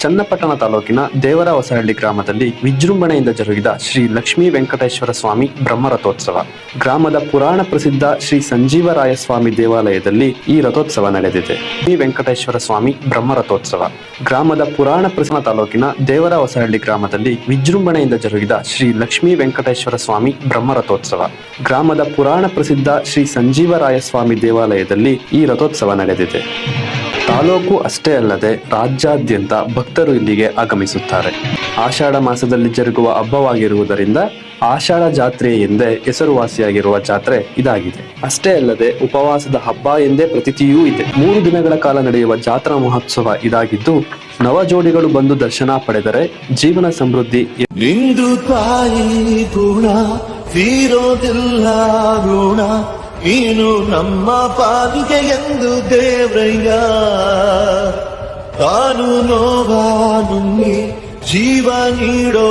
ಚನ್ನಪಟ್ಟಣ ತಾಲೂಕಿನ ದೇವರ ಹೊಸಹಳ್ಳಿ ಗ್ರಾಮದಲ್ಲಿ ವಿಜೃಂಭಣೆಯಿಂದ ಜರುಗಿದ ಶ್ರೀ ಲಕ್ಷ್ಮೀ ವೆಂಕಟೇಶ್ವರ ಸ್ವಾಮಿ ಬ್ರಹ್ಮರಥೋತ್ಸವ ಗ್ರಾಮದ ಪುರಾಣ ಪ್ರಸಿದ್ಧ ಶ್ರೀ ಸಂಜೀವರಾಯ ಸ್ವಾಮಿ ದೇವಾಲಯದಲ್ಲಿ ಈ ರಥೋತ್ಸವ ನಡೆದಿದೆ. ಶ್ರೀ ವೆಂಕಟೇಶ್ವರ ಸ್ವಾಮಿ ಬ್ರಹ್ಮರಥೋತ್ಸವ ಗ್ರಾಮದ ಪುರಾಣ ಪ್ರಸಿದ್ಧ ತಾಲೂಕಿನ ದೇವರ ಹೊಸಹಳ್ಳಿ ಗ್ರಾಮದಲ್ಲಿ ವಿಜೃಂಭಣೆಯಿಂದ ಜರುಗಿದ ಶ್ರೀ ಲಕ್ಷ್ಮೀ ವೆಂಕಟೇಶ್ವರ ಸ್ವಾಮಿ ಬ್ರಹ್ಮರಥೋತ್ಸವ ಗ್ರಾಮದ ಪುರಾಣ ಪ್ರಸಿದ್ಧ ಶ್ರೀ ಸಂಜೀವರಾಯ ಸ್ವಾಮಿ ದೇವಾಲಯದಲ್ಲಿ ಈ ರಥೋತ್ಸವ ನಡೆದಿದೆ. ತಾಲೂಕು ಅಷ್ಟೇ ಅಲ್ಲದೆ ರಾಜ್ಯಾದ್ಯಂತ ಭಕ್ತರು ಇಲ್ಲಿಗೆ ಆಗಮಿಸುತ್ತಾರೆ. ಆಷಾಢ ಮಾಸದಲ್ಲಿ ಜರುಗುವ ಹಬ್ಬವಾಗಿರುವುದರಿಂದ ಆಷಾಢ ಜಾತ್ರೆ ಎಂದೇ ಹೆಸರುವಾಸಿಯಾಗಿರುವ ಜಾತ್ರೆ ಇದಾಗಿದೆ. ಅಷ್ಟೇ ಅಲ್ಲದೆ ಉಪವಾಸದ ಹಬ್ಬ ಎಂದೇ ಪ್ರತೀತಿಯೂ ಇದೆ. ಮೂರು ದಿನಗಳ ಕಾಲ ನಡೆಯುವ ಜಾತ್ರಾ ಮಹೋತ್ಸವ ಇದಾಗಿದ್ದು ನವ ಜೋಡಿಗಳು ಬಂದು ದರ್ಶನ ಪಡೆದರೆ ಜೀವನ ಸಮೃದ್ಧಿ ತಾಯಿ ಗುಣ ತೀರೋದಿಲ್ಲ ಋಣ. ನೀನು ನಮ್ಮ ಪಾಲಿಗೆ ಎಂದು ದೇವ್ರಯ್ಯ ತಾನು ನೋವ ನುಂಗಿ ಜೀವ ನೀಡೋ